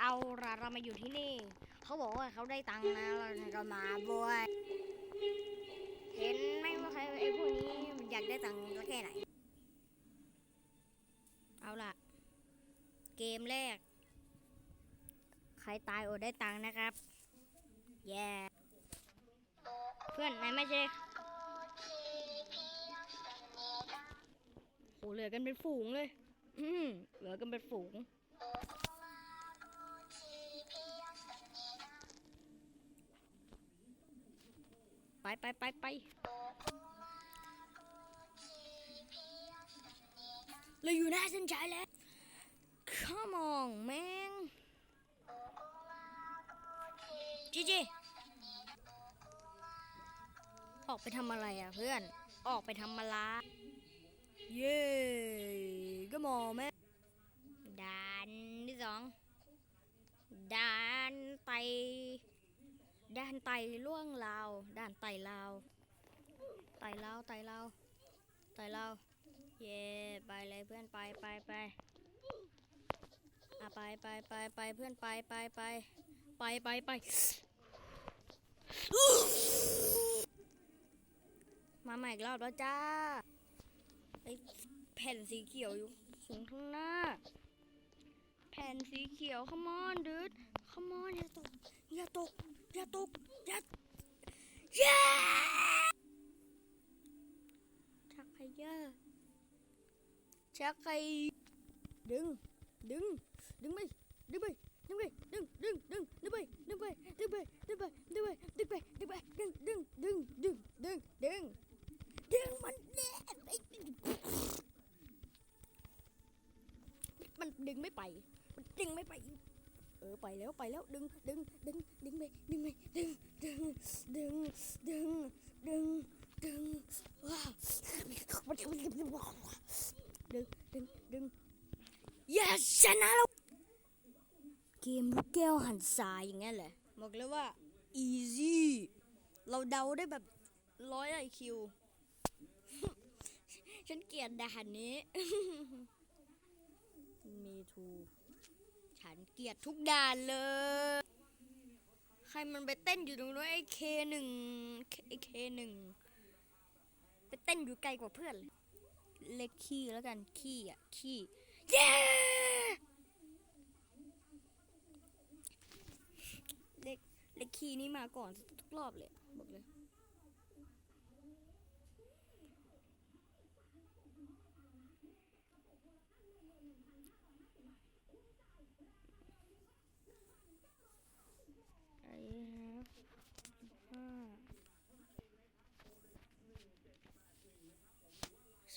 เอาละเรามาอยู่ที่นี่ เขาบอกว่าเขาได้ตังค์นะเราก็มาบวยเห็นไหมว่าใครไอ้พวกนี้มันอยากได้ตังค์แค่ไหน เอาล่ะเกมแรก ใครตายอดได้ตังค์นะครับ แย่เพื่อนนายไม่ใช่โหเหลือกันเป็นฝูงเลย อืมเหลือกันเป็นฝูง ไปไปไปไปเราอยู่หน้าเส้นชัยแล้ว Come on man จีจีออกไปทำอะไรอะเพื่อน ออกไปทำมาลาเย้ ไตล่วงลาวด้านไตลาว ไตลาวไตลาวไตลาวเย่ไปเลยเพื่อนไปไปไปอะไปไปไปไปเพื่อนไปไปไปไปไปไปมาใหม่อีกรอบแล้วจ้าไอแผ่นสีเขียวอยู่สูงข้างหน้า แผ่นสีเขียว come on dude come on อย่าตกอย่าตกอย่าตก อย่าเย้ชักไคเยอร์ชักไคดึงดึงดึงไปดึงไปดึงไปดึงดึงดึงดึงไปดึงไปดึงไเออไปแล้วไปแล้วดึงดึงดึงดึงไปดึงไปดึงดึงดึงดึงดึงดึงว้าวดึงดึงดึงดึง yes ชนะแล้วเกมลูกแก้วหันสายอย่างเงี้ยแหละบอกเลยว่า easy เราเดาได้แบบร้อยไอคิวฉันเกลียดด่านนี้มีทู ฉันเกลียดทุกด่านเลย ใครมันไปเต้นอยู่ตรงนู้นไอ้เคหนึ่งไอ้เคหนึ่งไปเต้นอยู่ไกลกว่าเพื่อน เล็กขี้แล้วกันขี้อะขี้เย้เล็กเล็กขี้นี่มาก่อนทุกรอบเลยบอกเลย ไอ้ครับห้า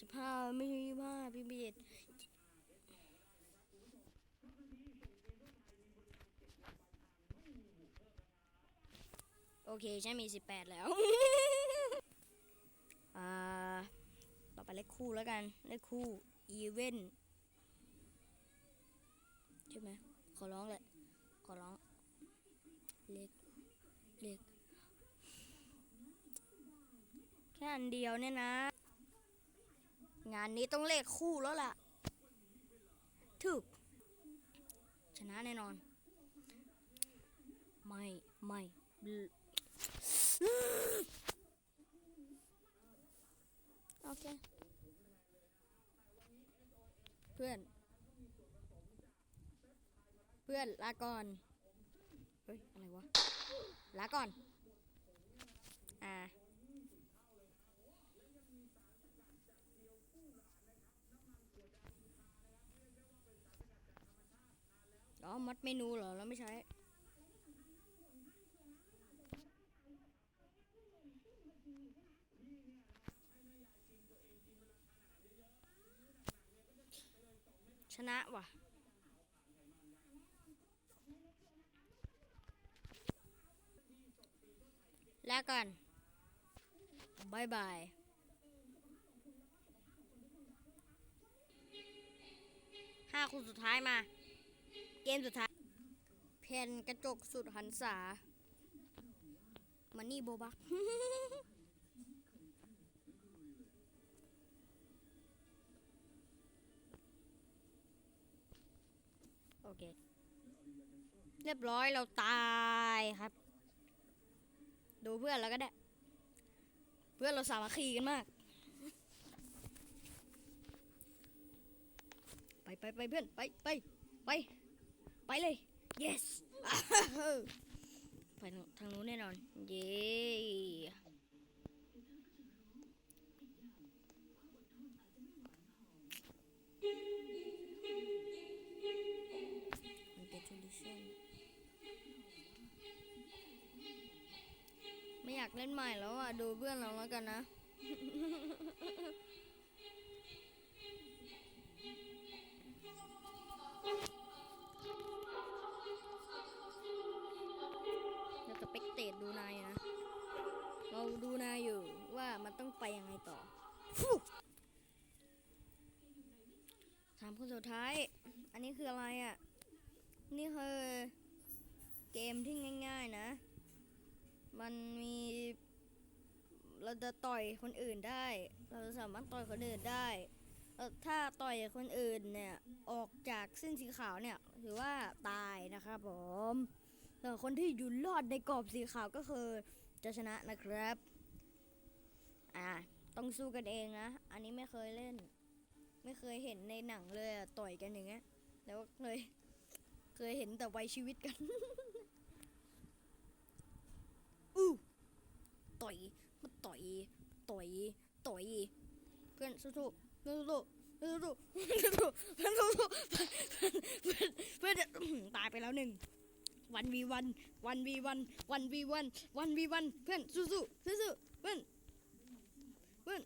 สิบห้าไม่ใช่ยี่ห้าพี่เบียดโอเคฉันมีสิบแปดแล้ว อ่า ต่อไปเลขคู่แล้วกัน เลขคู่อีเวนใช่ไหมขอร้องเลยขอร้อง เล็กเล็กแค่อันเดียวเนี่ยนะ งานนี้ต้องเลขคู่แล้วล่ะ ถูก ชนะแน่นอน ไม่ ไม่โอเค เพื่อน เพื่อน ลาก่อน เฮ้ย อะไรวะ ลาก่อน อ่า อ๋อมัดเมนูเหรอเราไม่ใช้ ชนะว่ะแล้วกันบายบายห้าคนสุดท้ายมา เกมสุดท้ายเพนกระจกสุดหันษามันนี่โบบักโอเค เรียบร้อยเราตายครับ ดูเพื่อนแล้วก็ได้ เพื่อนเราสามัคคีกันมาก ไปไปไปเพื่อน ไปไปไป ไปเลย yes ไปทางนู้นแน่นอน เย้มันเป็น tradition ไม่อยากเล่นใหม่แล้วอะ ดูเพื่อนเราแล้วกันนะ เราจะไปเตะดูนายอยู่นะ เราดูนายอยู่ว่ามันต้องไปยังไงต่อฟู่ถามคนสุดท้าย อันนี้คืออะไรอะ นี่คือเกมที่ง่าย ๆนะ มันมีเราจะต่อยคนอื่นได้ เราสามารถต่อยคนอื่นได้เอ่อถ้าต่อยคนอื่นเนี่ย ออกจากเส้นสีขาวเนี่ย ถือว่าตายนะครับผม แต่คนที่อยู่รอดในกรอบสีขาวก็คือ จะชนะนะครับ อ่า ต้องสู้กันเองนะ อันนี้ไม่เคยเล่น ไม่เคยเห็นในหนังเลยต่อยกันอย่างเงี้ย แล้วเคย เคยเห็นแต่ไวชีวิตกัน อู้ต่อยมาต่อย ต่อย ต่อย เพื่อนสู้ๆเพื่อนสู้ๆเพื่อนสู้ๆเพื่อนสู้ๆเพื่อนเพื่อนเพื่อนจะอื้อหือตายไปแล้วหนึ่ง วันวีวันวันวีวันวันวีวันวันวีวันเพื่อนสู้ๆสู้ๆเพื่อนเพื่อน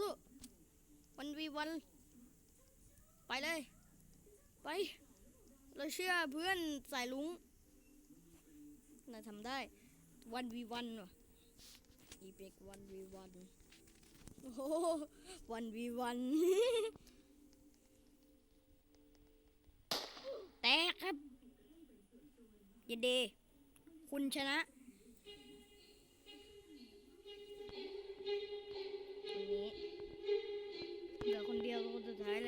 สู้ๆวันวีวันไปเลย ไป เราเชื่อเพื่อนสายลุงนายทำได้วันวีวันว่ะอีเบกวันวีวันโอ้วันวีวัน ยินดี คุณชนะคนนี้เหลือคนเดียวคนสุดท้ายเลย